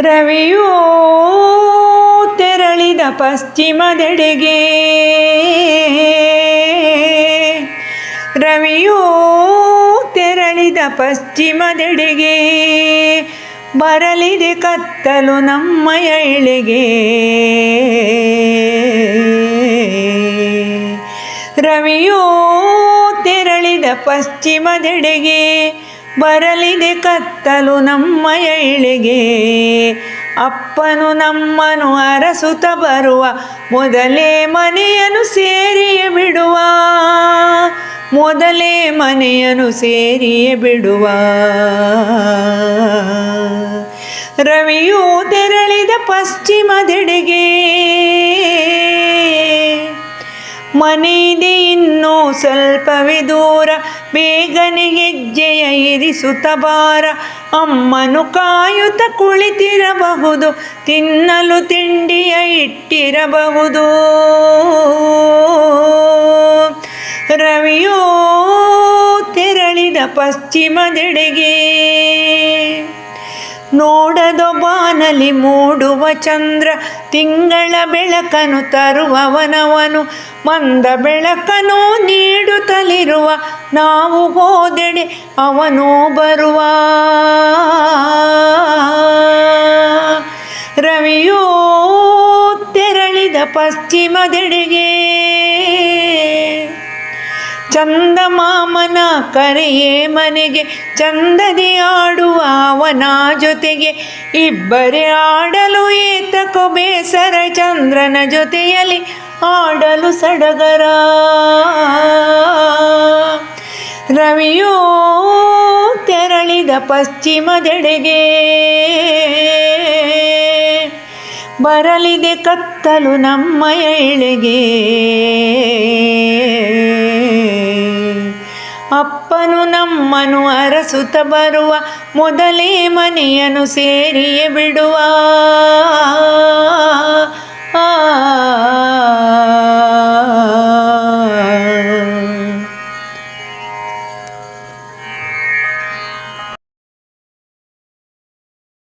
ರವಿಯೂ ತೆರಳಿದ ಪಶ್ಚಿಮದೆಡೆಗೆ. ರವಿಯೋ ತೆರಳಿದ ಪಶ್ಚಿಮದೆಡೆಗೆ. ಬರಲಿದೆ ಕತ್ತಲು ನಮ್ಮ ಎಳೆಗೆ. ರವಿಯೋ ತೆರಳಿದ ಪಶ್ಚಿಮದೆಡೆಗೆ. ಬರಲಿದೆ ಕತ್ತಲು ನಮ್ಮ ಏಳಿಗೆ. ಅಪ್ಪನು ನಮ್ಮನು ಅರಸುತ ಬರುವ ಮೊದಲೇ ಮನೆಯನ್ನು ಸೇರಿಯೇ ಬಿಡುವ. ಮೊದಲೇ ಮನೆಯನ್ನು ಸೇರಿಯೇ ಬಿಡುವ. ರವಿಯು ತೆರಳಿದ ಪಶ್ಚಿಮದೆಡೆಗೆ ಮನೆಯಿದೆ ಇನ್ನೂ ಸ್ವಲ್ಪವೇ ದೂರ. ಬೇಗನೆ ಹೆಜ್ಜೆಯ ಇರಿಸುತ್ತ ಬಾರ ಅಮ್ಮನು ಕಾಯುತ್ತ ಕುಳಿತಿರಬಹುದು ತಿನ್ನಲು ತಿಂಡಿಯ ಇಟ್ಟಿರಬಹುದು. ರವಿಯೋ ತೆರಳಿದ ಪಶ್ಚಿಮದೆಡೆಗೆ ನೋಡದೊ ಬಾನಲಿ ಮೂಡುವ ಚಂದ್ರ, ತಿಂಗಳ ಬೆಳಕನು ತರುವವನವನು, ಮಂದ ಬೆಳಕನು ನೀಡುತ್ತಲಿರುವ ನಾವು ಹೋದೆಡೆ ಅವನು ಬರುವ. ರವಿಯೋ ತೆರಳಿದ ಪಶ್ಚಿಮದೆಡೆಗೆ ಚಂದಮಾಮನ ಕರೆಯೇ ಮನೆಗೆ, ಚಂದದಿ ಆಡುವ ಅವನ ಜೊತೆಗೆ. ಇಬ್ಬರೇ ಆಡಲು ಏತಕೋ ಬೇಸರ ಚಂದ್ರನ ಜೊತೆಯಲ್ಲಿ ಆಡಲು ಸಡಗರ. ರವಿಯೋ ತೆರಳಿದ ಪಶ್ಚಿಮದೆಡೆಗೆ. ಬರಲಿದೆ ಕತ್ತಲು ನಮ್ಮ ಇಳೆಗೆ ಅಪ್ಪನು ನಮ್ಮನು ಅರಸುತ್ತ ಬರುವ ಮೊದಲೇ ಮನೆಯನ್ನು ಸೇರಿಯೇ ಬಿಡುವ.